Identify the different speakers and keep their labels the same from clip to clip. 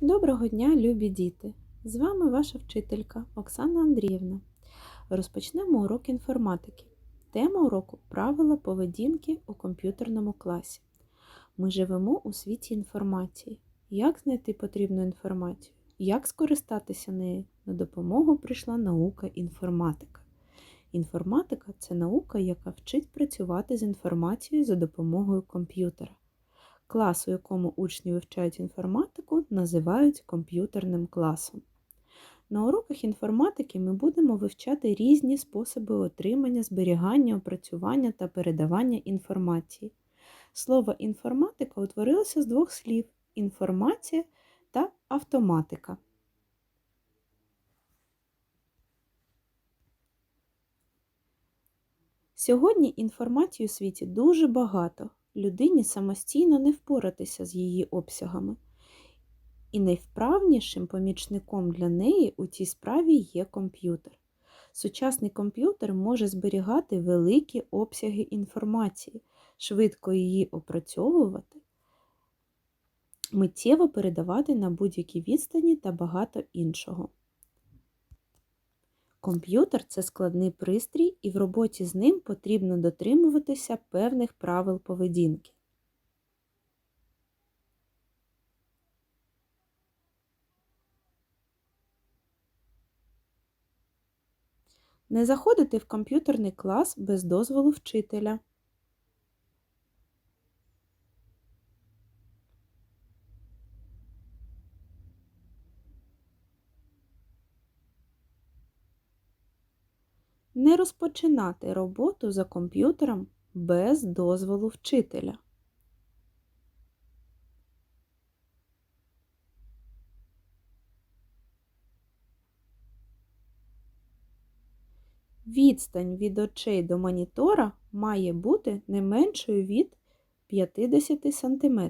Speaker 1: Доброго дня, любі діти! З вами ваша вчителька Оксана Андріївна. Розпочнемо урок інформатики. Тема уроку правила поведінки у комп'ютерному класі. Ми живемо у світі інформації. Як знайти потрібну інформацію? Як скористатися нею? На допомогу прийшла наука інформатика. Інформатика це наука, яка вчить працювати з інформацією за допомогою комп'ютера. Клас, у якому учні вивчають інформатику, називають комп'ютерним класом. На уроках інформатики ми будемо вивчати різні способи отримання, зберігання, опрацювання та передавання інформації. Слово інформатика утворилося з двох слів інформація та автоматика. Сьогодні інформації у світі дуже багато. Людині самостійно не впоратися з її обсягами. І найвправнішим помічником для неї у цій справі є комп'ютер. Сучасний комп'ютер може зберігати великі обсяги інформації, швидко її опрацьовувати, миттєво передавати на будь-які відстані та багато іншого. Комп'ютер це складний пристрій, і в роботі з ним потрібно дотримуватися певних правил поведінки. Не заходити в комп'ютерний клас без дозволу вчителя. Не розпочинати роботу за комп'ютером без дозволу вчителя. Відстань від очей до монітора має бути не меншою від 50 см.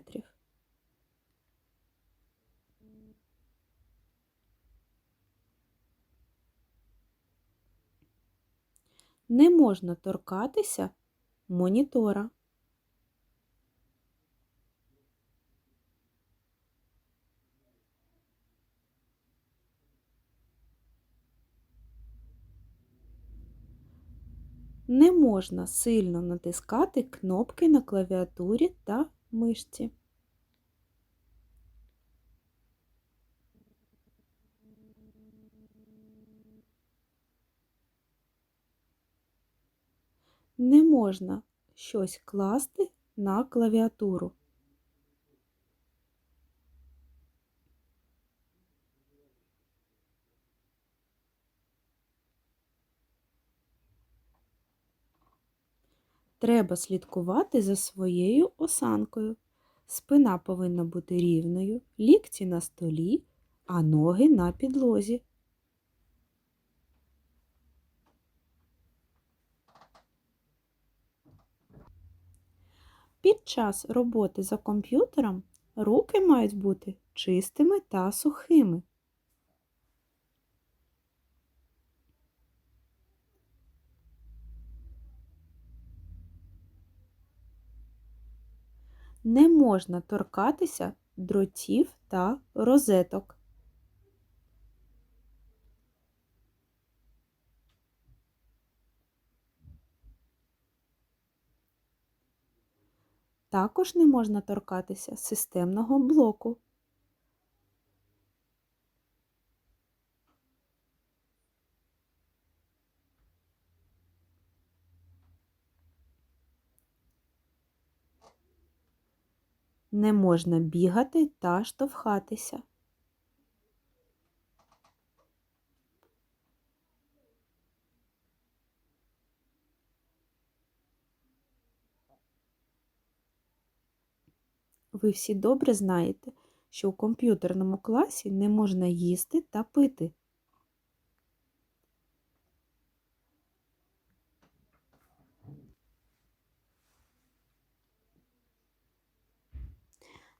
Speaker 1: Не можна торкатися монітора. Не можна сильно натискати кнопки на клавіатурі та мишці. Не можна щось класти на клавіатуру. Треба слідкувати за своєю осанкою. Спина повинна бути рівною, лікті на столі, а ноги на підлозі. Під час роботи за комп'ютером руки мають бути чистими та сухими. Не можна торкатися дротів та розеток. Також не можна торкатися системного блоку. Не можна бігати та штовхатися. Ви всі добре знаєте, що у комп'ютерному класі не можна їсти та пити.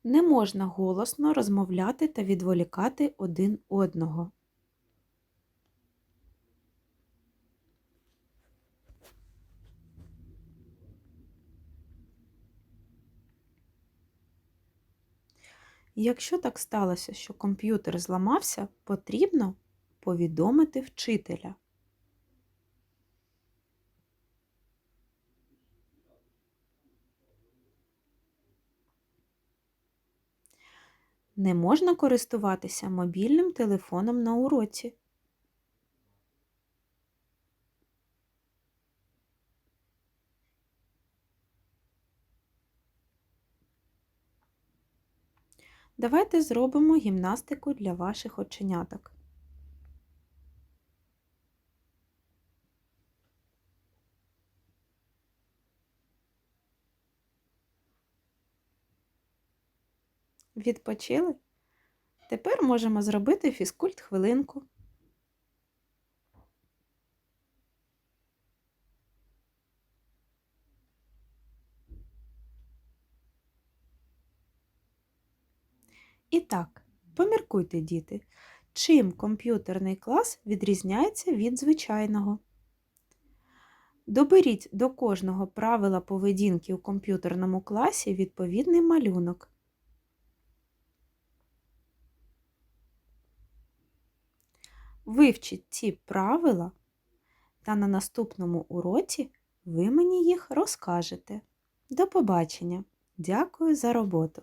Speaker 1: Не можна голосно розмовляти та відволікати один одного. Якщо так сталося, що комп'ютер зламався, потрібно повідомити вчителя. Не можна користуватися мобільним телефоном на уроці. Давайте зробимо гімнастику для ваших оченяток. Відпочили? Тепер можемо зробити фізкульт хвилинку. І так, поміркуйте, діти, чим комп'ютерний клас відрізняється від звичайного. Доберіть до кожного правила поведінки у комп'ютерному класі відповідний малюнок. Вивчіть ці правила, та на наступному уроці ви мені їх розкажете. До побачення! Дякую за роботу!